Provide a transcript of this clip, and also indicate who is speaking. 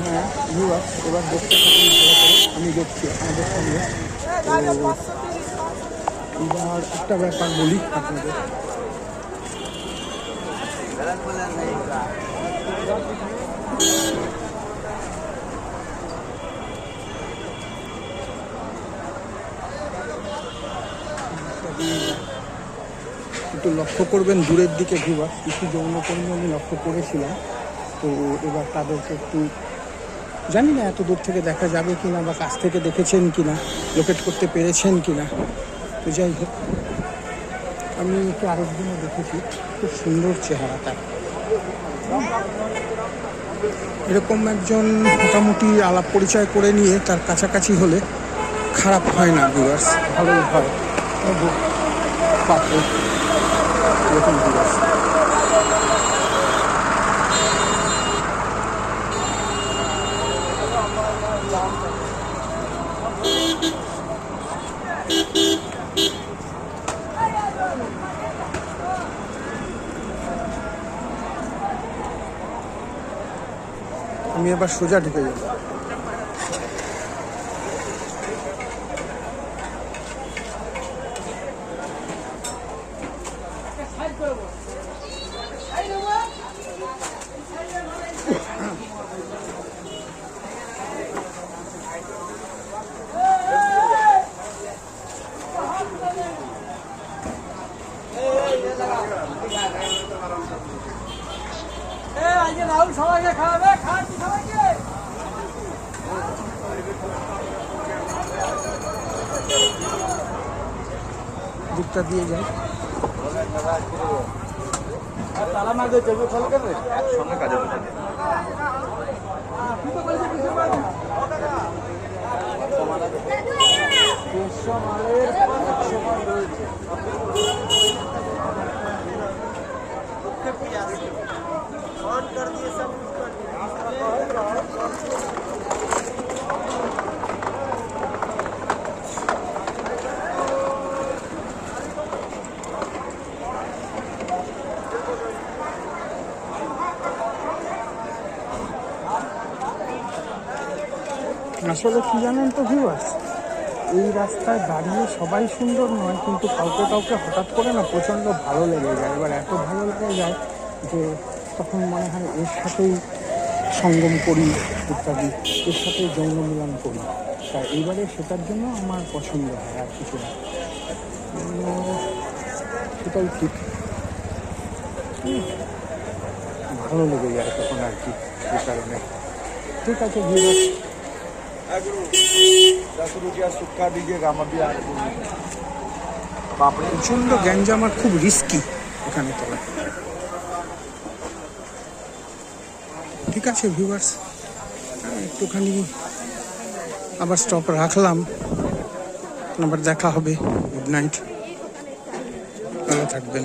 Speaker 1: হ্যাঁ এবার দেখতে আমি দেখছি আপনাদের সঙ্গে এবার একটা ব্যাপার বলি আপনাদের একটু লক্ষ্য করবেন, দূরের দিকে ভিউয়ার কিছু যৌনকর্মী আমি লক্ষ্য করেছিলাম। তো এবার তাদেরকে একটু জানি না এত দূর থেকে দেখা যাবে কি না বা কাছ থেকে দেখেছেন কি না লোকেট করতে পেরেছেন কি না তো যাই হোক, আমি একটু আরেকদিনও দেখেছি। খুব সুন্দর চেহারা তার। এরকম একজন মোটামুটি আলাপ পরিচয় করে নিয়ে তার কাছাকাছি হলে খারাপ হয় না ভিউয়ার্স ভালোই হয়। পাপে এরকম ভিউয়ার্স আমি এবার সোজা ঢুকে যাব।
Speaker 2: রাহুল সবাইকে খাওয়াবে খাওয়াচ্ছি সবাইকে?
Speaker 1: দিকটা দিয়ে যাই
Speaker 2: তালা মারবে চলবে ফল করবে?
Speaker 3: কাজে বসে
Speaker 1: আসলে কি জানেন তো ভিউয়ার্স এই রাস্তায় দাঁড়িয়ে সবাই সুন্দর নয়, কিন্তু কাউকে কাউকে হঠাৎ করে না প্রচণ্ড ভালো লেগে যায়। এবার এত ভালো লেগে যায় যে তখন মনে হয় এর সাথেই সঙ্গম করি ইত্যাদি, এর সাথে যৌন মিলন করি। তা এইবারে সেটার জন্য আমার পছন্দ হয় আর কিছু না। সেটাই ঠিক। ভালো লেগে যায় তখন আর কি, এই কারণে। ঠিক আছে ভিউয়ার্স
Speaker 3: દસ રૂપિયા સુકા દીજેગા
Speaker 1: প্রচণ্ড গ্যাঞ্জাম আর খুব রিস্কি এখানে তোলা ঠিক আছে ভিউয়ার্স হ্যাঁ, একটুখানি আবার স্টপ রাখলাম। আবার দেখা হবে। গুড নাইট ভালো থাকবেন।